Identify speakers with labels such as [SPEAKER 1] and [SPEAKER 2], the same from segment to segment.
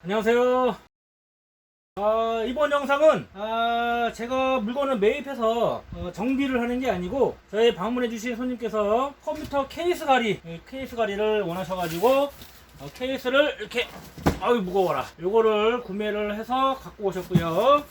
[SPEAKER 1] 안녕하세요. 아, 이번 영상은 아, 제가 물건을 매입해서 어, 정비를 하는 게 아니고 저희 방문해 주신 손님께서 컴퓨터 케이스 가리 이 케이스 가리를 원하셔 가지고 어, 케이스를 이렇게 아유 무거워라 요거를 구매를 해서 갖고 오셨고요.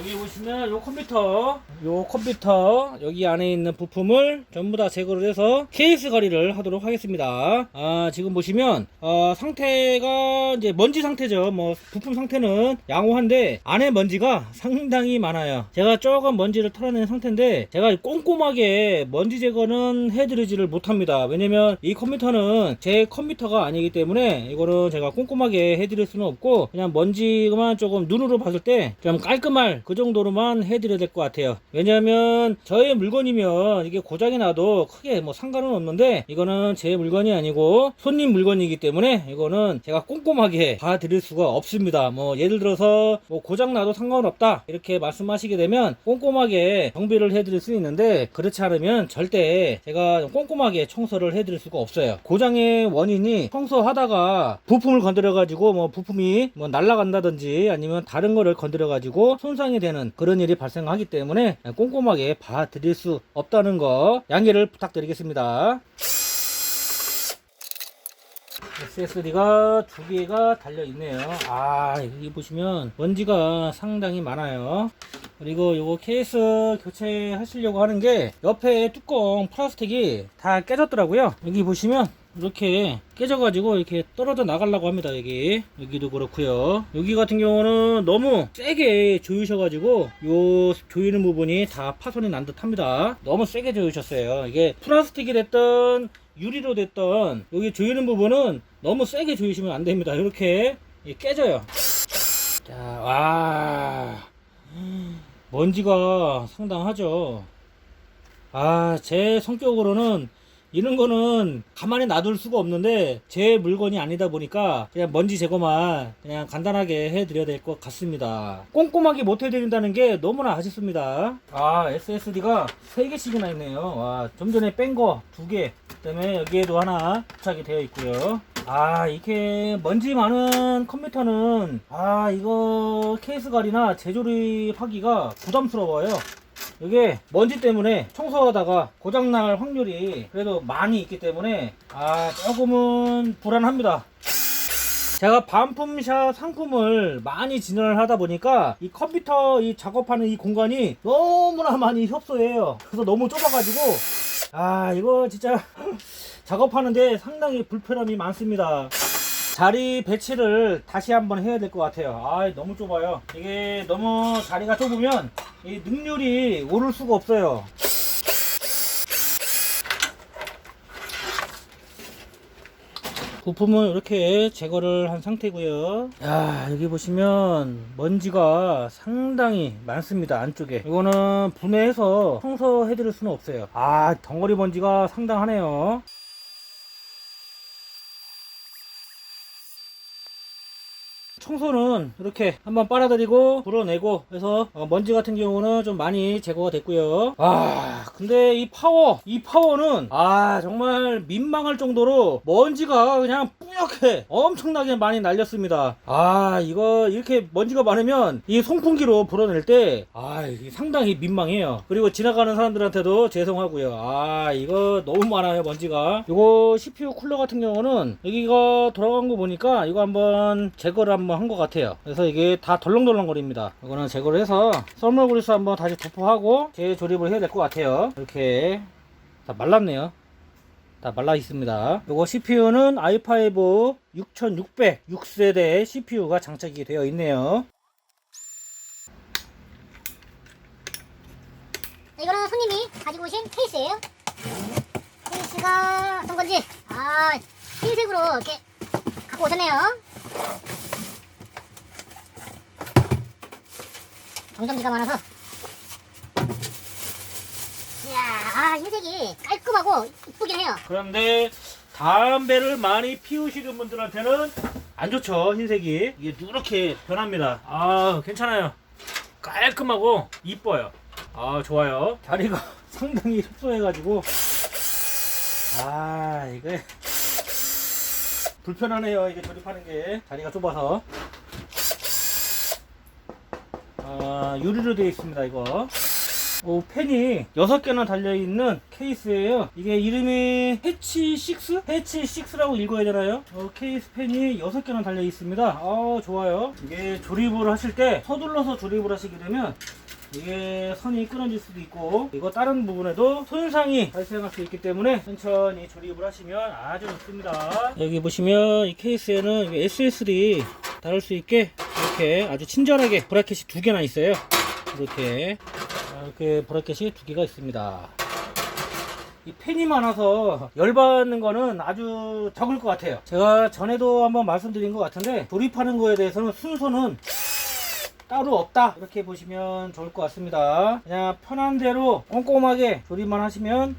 [SPEAKER 1] 여기 보시면 요 컴퓨터 요 컴퓨터 여기 안에 있는 부품을 전부 다 제거를 해서 케이스 가리를 하도록 하겠습니다. 아 지금 보시면 어, 상태가 이제 먼지 상태죠. 뭐 부품 상태는 양호한데 안에 먼지가 상당히 많아요. 제가 조금 먼지를 털어낸 상태인데 제가 꼼꼼하게 먼지 제거는 해드리지를 못합니다. 왜냐면 이 컴퓨터는 제 컴퓨터가 아니기 때문에 이거는 제가 꼼꼼하게 해드릴 수는 없고 그냥 먼지만 조금 눈으로 봤을 때 좀 깔끔할 그 정도로만 해드려야 될 것 같아요. 왜냐하면 저의 물건이면 이게 고장이 나도 크게 뭐 상관은 없는데 이거는 제 물건이 아니고 손님 물건이기 때문에 이거는 제가 꼼꼼하게 봐드릴 수가 없습니다. 뭐 예를 들어서 뭐 고장 나도 상관없다 이렇게 말씀하시게 되면 꼼꼼하게 정비를 해드릴 수 있는데 그렇지 않으면 절대 제가 꼼꼼하게 청소를 해드릴 수가 없어요. 고장의 원인이 청소하다가 부품을 건드려 가지고 뭐 부품이 뭐 날아간다든지 아니면 다른 거를 건드려 가지고 손상 이 되는 그런 일이 발생하기 때문에 꼼꼼하게 봐드릴 수 없다는 거 양해를 부탁드리겠습니다 SSD가 두 개가 달려 있네요. 아, 여기 보시면 먼지가 상당히 많아요. 그리고 요거 케이스 교체하시려고 하는 게 옆에 뚜껑 플라스틱이 다 깨졌더라고요. 여기 보시면 이렇게 깨져가지고 이렇게 떨어져 나가려고 합니다. 여기 여기도 그렇고요. 여기 같은 경우는 너무 세게 조이셔가지고 요 조이는 부분이 다 파손이 난 듯 합니다. 너무 세게 조이셨어요. 이게 플라스틱이 됐던 유리로 됐던 여기 조이는 부분은 너무 세게 조이시면 안 됩니다. 이렇게 깨져요. 자, 와. 먼지가 상당하죠. 아, 제 성격으로는 이런 거는 가만히 놔둘 수가 없는데 제 물건이 아니다 보니까 그냥 먼지 제거만 그냥 간단하게 해드려야 될 것 같습니다. 꼼꼼하게 못 해드린다는 게 너무나 아쉽습니다. 아, SSD가 3개씩이나 있네요. 와, 좀 전에 뺀 거 2개. 그 다음에 여기에도 하나 부착이 되어 있고요. 아 이렇게 먼지 많은 컴퓨터는 아 이거 케이스 가리나 재조립하기가 부담스러워요 이게 먼지 때문에 청소하다가 고장날 확률이 그래도 많이 있기 때문에 아 조금은 불안합니다 제가 반품샵 상품을 많이 진행을 하다 보니까 이 컴퓨터 이 작업하는 이 공간이 너무나 많이 협소해요 그래서 너무 좁아가지고 아 이거 진짜 작업하는데 상당히 불편함이 많습니다. 자리 배치를 다시 한번 해야 될 것 같아요. 아 너무 좁아요. 이게 너무 자리가 좁으면 이 능률이 오를 수가 없어요. 부품은 이렇게 제거를 한 상태고요. 야 여기 보시면 먼지가 상당히 많습니다 안쪽에. 이거는 분해해서 청소해 드릴 수는 없어요. 아 덩어리 먼지가 상당하네요. 청소는 이렇게 한번 빨아들이고 불어내고 해서 어, 먼지 같은 경우는 좀 많이 제거가 됐고요. 아 근데 이 파워 이 파워는 아 정말 민망할 정도로 먼지가 그냥 뿌옇게 엄청나게 많이 날렸습니다. 아 이거 이렇게 먼지가 많으면 이 송풍기로 불어낼 때 아 상당히 민망해요. 그리고 지나가는 사람들한테도 죄송하고요. 아 이거 너무 많아요 먼지가. 이거 CPU 쿨러 같은 경우는 여기가 돌아간 거 보니까 이거 한번 제거를 한번 한 것 같아요. 그래서 이게 다 덜렁덜렁 거립니다. 이거는 제거를 해서 썰물 그리스 한번 다시 부포하고 재조립을 해야 될 것 같아요. 이렇게 다 말랐네요. 다 말라 있습니다. 이거 CPU는 i5 6600 6세대 CPU가 장착이 되어 있네요.
[SPEAKER 2] 이거는 손님이 가지고 오신 케이스예요. 케이스가 어떤 건지 아 흰색으로 이렇게 갖고 오셨네요. 정전기가 많아서. 이야 아 흰색이 깔끔하고 이쁘긴 해요.
[SPEAKER 1] 그런데 담배를 많이 피우시는 분들한테는 안 좋죠 흰색이. 이게 누렇게 변합니다. 아 괜찮아요. 깔끔하고 이뻐요. 아 좋아요. 자리가 상당히 협소해 가지고. 아 이게 불편하네요. 이게 조립하는 게 자리가 좁아서. 아, 유리로 되어 있습니다. 이거. 오, 펜이 6개나 달려있는 케이스예요. 이게 이름이 해치 6? 해치 6라고 읽어야 되나요? 어, 케이스 펜이 6개나 달려있습니다. 아 좋아요. 이게 조립을 하실 때 서둘러서 조립을 하시게 되면 이게 선이 끊어질 수도 있고 이거 다른 부분에도 손상이 발생할 수 있기 때문에 천천히 조립을 하시면 아주 좋습니다 여기 보시면 이 케이스에는 SSD 다룰 수 있게 이렇게 아주 친절하게 브라켓이 두 개나 있어요. 이렇게 이렇게 브라켓이 두 개가 있습니다. 이 펜이 많아서 열받는 거는 아주 적을 것 같아요. 제가 전에도 한번 말씀드린 것 같은데 조립하는 거에 대해서는 순서는 따로 없다. 이렇게 보시면 좋을 것 같습니다. 그냥 편한 대로 꼼꼼하게 조립만 하시면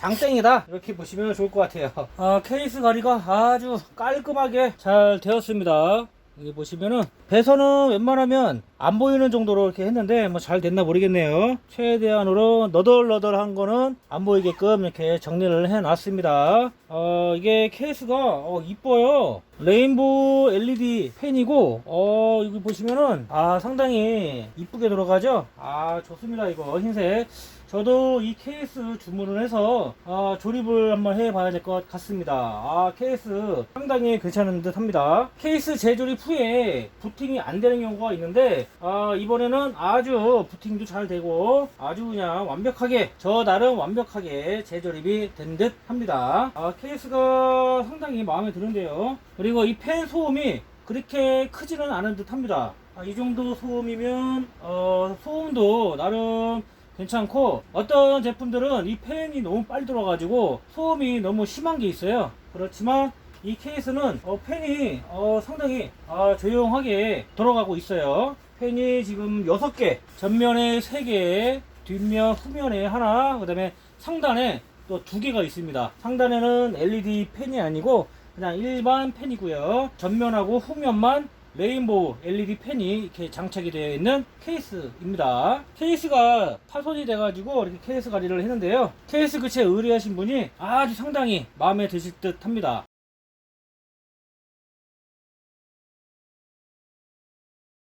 [SPEAKER 1] 장땡이다. 이렇게 보시면 좋을 것 같아요. 아, 케이스 가리가 아주 깔끔하게 잘 되었습니다. 여기 보시면은 배선은 웬만하면 안 보이는 정도로 이렇게 했는데 뭐 잘 됐나 모르겠네요. 최대한으로 너덜너덜한 거는 안 보이게끔 이렇게 정리를 해 놨습니다. 어 이게 케이스가 어 이뻐요. 레인보우 LED 펜이고 어 여기 보시면은 아 상당히 이쁘게 들어가죠? 아 좋습니다 이거. 흰색 저도 이 케이스 주문을 해서 아, 조립을 한번 해봐야 될 것 같습니다. 아, 케이스 상당히 괜찮은 듯 합니다. 케이스 재조립 후에 부팅이 안 되는 경우가 있는데 아, 이번에는 아주 부팅도 잘 되고 아주 그냥 완벽하게 저 나름 완벽하게 재조립이 된 듯 합니다. 아, 케이스가 상당히 마음에 드는데요. 그리고 이 펜 소음이 그렇게 크지는 않은 듯 합니다. 아, 이 정도 소음이면 어, 소음도 나름 괜찮고 어떤 제품들은 이 팬이 너무 빨리 들어가지고 소음이 너무 심한 게 있어요. 그렇지만 이 케이스는 어, 팬이 어, 상당히 아, 조용하게 돌아가고 있어요. 팬이 지금 6개 전면에 3개 뒷면 후면에 하나 그 다음에 상단에 또 두 개가 있습니다. 상단에는 LED 팬이 아니고 그냥 일반 팬이고요. 전면하고 후면만 레인보우 LED 펜이 이렇게 장착이 되어 있는 케이스입니다. 케이스가 파손이 돼가지고 이렇게 케이스 가리를 했는데요. 케이스 교체 의뢰하신 분이 아주 상당히 마음에 드실 듯 합니다.